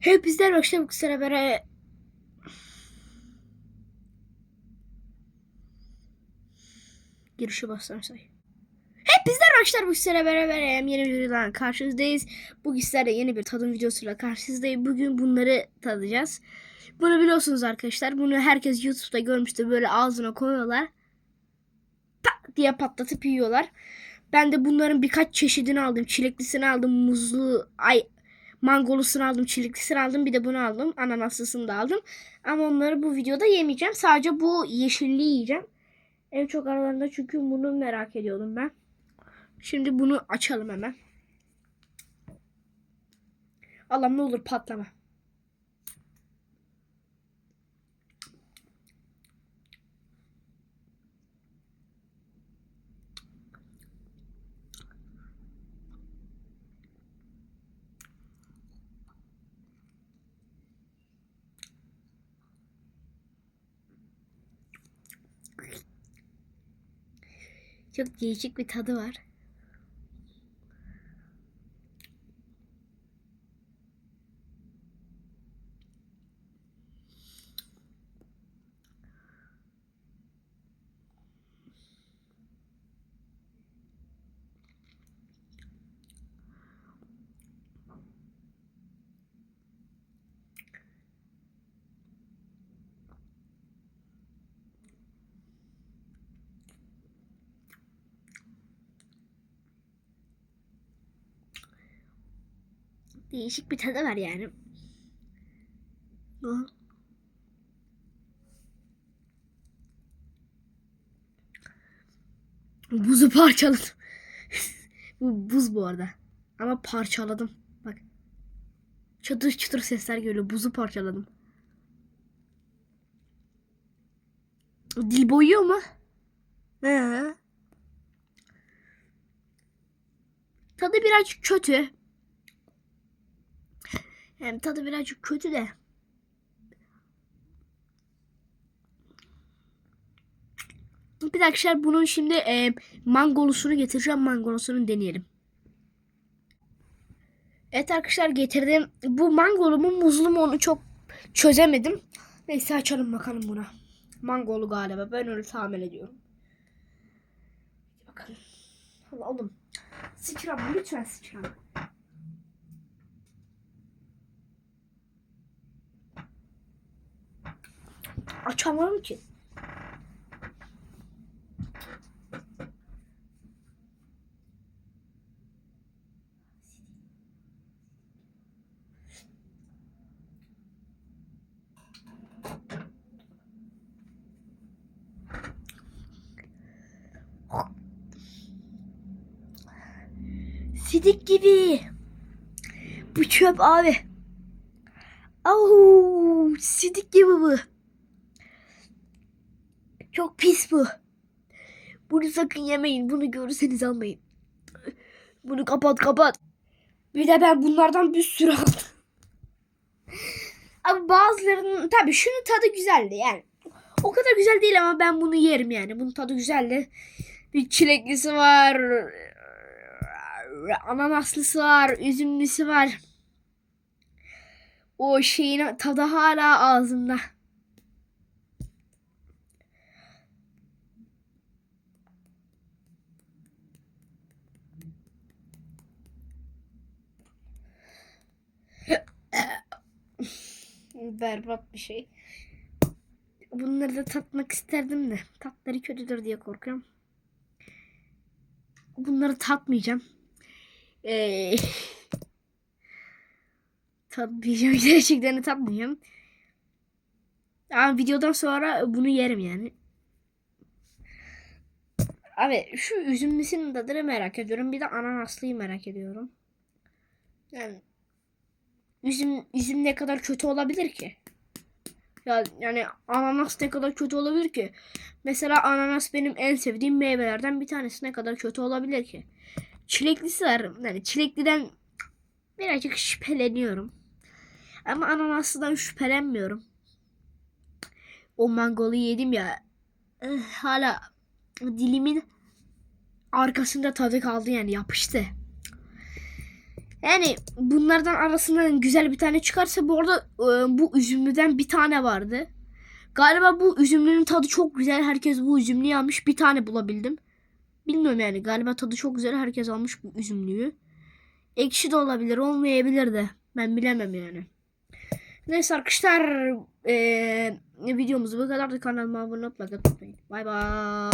Hepinizden arkadaşlar bu sıra beraber girişi bastım say. Hepinizden arkadaşlar bu sıra beraber yeni bir videodan karşınızdayız. Bugün sizlerle yeni bir tadım videosuyla karşınızdayım. Bugün bunları tadacağız. Bunu biliyorsunuz arkadaşlar. Bunu herkes YouTube'da görmüştür. Böyle ağzına koyuyorlar. Tak diye patlatıp yiyorlar. Ben de bunların birkaç çeşidini aldım. Çileklisini aldım. Muzlu, ay mangolusunu aldım. Çileklisini aldım. Bir de bunu aldım. Ananaslısını da aldım. Ama onları bu videoda yemeyeceğim. Sadece bu yeşilliği yiyeceğim. En çok aralarında çünkü bunu merak ediyordum ben. Şimdi bunu açalım hemen. Allah'ım ne olur patlama. Çok değişik bir tadı var. Değişik bir tadı var yani. Hı. Buzu parçaladım. bu buz bu arada. Ama parçaladım. Bak. Çıtır çıtır sesler geliyor. Buzu parçaladım. Dil boyuyor mu? He. Tadı birazcık kötü. Yani tadı birazcık kötü de. Bir arkadaşlar bunun şimdi e, mangolusunu getireceğim. Mangolusunu deneyelim. Evet arkadaşlar getirdim. Bu mangolu mu muzlu mu onu çok çözemedim. Neyse açalım bakalım buna. Mangolu galiba. Ben öyle tahmin ediyorum. Bakalım. Allah oğlum. Sıçrama lütfen sıçrama. Açamıyorum ki. Sidik gibi. Bu çöp abi. Au, sidik gibi bu. Çok pis bu. Bunu sakın yemeyin. Bunu görürseniz almayın. Bunu kapat kapat. Bir de ben bunlardan bir sürü aldım. Ama bazılarının tabii şunun tadı güzeldi yani. O kadar güzel değil ama ben bunu yerim yani. Bunun tadı güzeldi. Bir çileklisi var. Ananaslısı var. Üzümlüsü var. O şeyin tadı hala ağzımda. Berbat bir şey. Bunları da tatmak isterdim de. Tatları kötüdür diye korkuyorum. Bunları tatmayacağım. Ee, tatmayacağım. Gerçekten tatmayacağım. Ama videodan sonra bunu yerim yani. Abi şu üzümlüsünün tadını merak ediyorum. Bir de ananaslıyı merak ediyorum. Yani üzüm üzüm ne kadar kötü olabilir ki? Ya yani ananas ne kadar kötü olabilir ki? Mesela ananas benim en sevdiğim meyvelerden bir tanesi ne kadar kötü olabilir ki? Çileklisi var. Yani çilekliden birazcık şüpheleniyorum. Ama ananaslıdan şüphelenmiyorum. O mangolu yedim ya. eh, Hala dilimin arkasında tadı kaldı yani yapıştı. Yani bunlardan arasından güzel bir tane çıkarsa bu arada e, bu üzümlüden bir tane vardı. Galiba bu üzümlünün tadı çok güzel. Herkes bu üzümlüyü almış. Bir tane bulabildim. Bilmiyorum yani. Galiba tadı çok güzel. Herkes almış bu üzümlüyü. Ekşi de olabilir. Olmayabilir de. Ben bilemem yani. Neyse arkadaşlar. E, videomuz bu kadardı. Kanalıma abone olmayı unutmayın. Bay bay.